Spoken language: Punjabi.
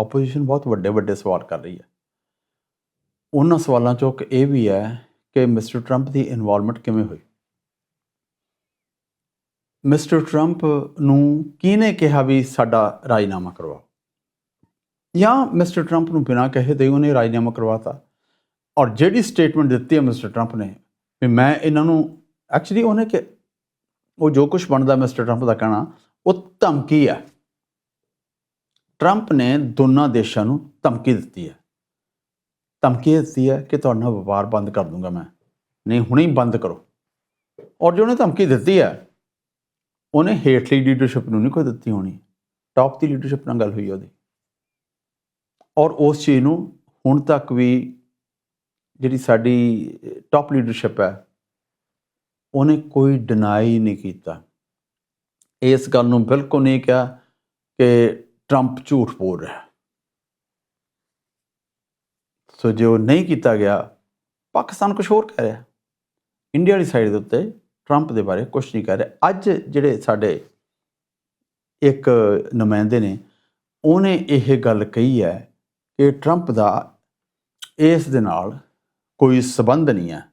ਆਪੋਜੀਸ਼ਨ ਬਹੁਤ ਵੱਡੇ ਵੱਡੇ ਸਵਾਲ ਕਰ ਰਹੀ ਹੈ। ਉਹਨਾਂ ਸਵਾਲਾਂ ਚੋਂ ਇੱਕ ਇਹ ਵੀ ਹੈ ਕਿ ਮਿਸਟਰ ਟਰੰਪ ਦੀ ਇਨਵੋਲਵਮੈਂਟ ਕਿਵੇਂ ਹੋਈ? ਮਿਸਟਰ ਟਰੰਪ ਨੂੰ ਕਿਹਨੇ ਕਿਹਾ ਵੀ ਸਾਡਾ ਰਾਜਨਾਮਾ ਕਰਵਾਓ? ਜਾਂ ਮਿਸਟਰ ਟਰੰਪ ਨੂੰ ਬਿਨਾਂ ਕਹੇ ਦੇ ਉਹਨੇ ਰਾਜੀਨਾਮਾ ਕਰਵਾਤਾ? ਔਰ ਜਿਹੜੀ ਸਟੇਟਮੈਂਟ ਦਿੱਤੀ ਹੈ ਮਿਸਟਰ ਟਰੰਪ ਨੇ, ਵੀ ਮੈਂ ਇਹਨਾਂ ਨੂੰ ਐਕਚੁਅਲੀ ਉਹਨੇ ਕਿ ਉਹ ਜੋ ਕੁਝ ਬਣਦਾ ਮਿਸਟਰ ਟਰੰਪ ਦਾ ਕਹਿਣਾ, ਉਹ ਧਮਕੀ ਹੈ। ਟਰੰਪ ਨੇ ਦੋਨਾਂ ਦੇਸ਼ਾਂ ਨੂੰ ਧਮਕੀ ਦਿੱਤੀ ਹੈ। ਧਮਕੀ ਇਹ ਦਿੱਤੀ ਹੈ ਕਿ ਤੁਹਾਡਾ ਵਪਾਰ ਬੰਦ ਕਰ ਦੂੰਗਾ ਮੈਂ। ਨਹੀਂ, ਹੁਣੇ ਹੀ ਬੰਦ ਕਰੋ। ਔਰ ਜੋ ਉਹਨੇ ਧਮਕੀ ਦਿੱਤੀ ਹੈ, ਉਹਨੇ ਹੇਠਲੀ ਲੀਡਰਸ਼ਿਪ ਨੂੰ ਨਹੀਂ ਕੋਈ ਦਿੱਤੀ ਹੋਣੀ। ਟਾਪ ਦੀ ਲੀਡਰਸ਼ਿਪ ਨਾਲ ਗੱਲ ਹੋਈ ਉਹਦੀ। ਔਰ ਉਸ ਚੀਜ਼ ਨੂੰ ਹੁਣ ਤੱਕ ਵੀ ਜਿਹੜੀ ਸਾਡੀ ਟਾਪ ਲੀਡਰਸ਼ਿਪ ਹੈ, ਉਹਨੇ ਕੋਈ ਡਿਨਾਈ ਨਹੀਂ ਕੀਤਾ। ਇਸ ਗੱਲ ਨੂੰ ਬਿਲਕੁਲ ਨਹੀਂ ਕਿਹਾ ਕਿ ਟਰੰਪ ਝੂਠ ਬੋਲ ਰਿਹਾ। ਹੈ। ਸੋ ਜੋ ਨਹੀਂ ਕੀਤਾ ਗਿਆ, ਪਾਕਿਸਤਾਨ ਕੁਝ ਹੋਰ ਕਹਿ ਰਿਹਾ। ਇੰਡੀਆ ਵਾਲੀ ਸਾਈਡ ਦੇ ਉੱਤੇ ਟਰੰਪ ਦੇ ਬਾਰੇ ਕੁਝ ਨਹੀਂ ਕਹਿ ਰਿਹਾ। ਅੱਜ ਜਿਹੜੇ ਸਾਡੇ ਇੱਕ ਨੁਮਾਇੰਦੇ ਨੇ, ਉਹਨੇ ਇਹ ਗੱਲ ਕਹੀ ਹੈ ਕਿ ਟਰੰਪ ਦਾ ਇਸ ਦੇ ਨਾਲ ਕੋਈ ਸਬੰਧ ਨਹੀਂ ਹੈ।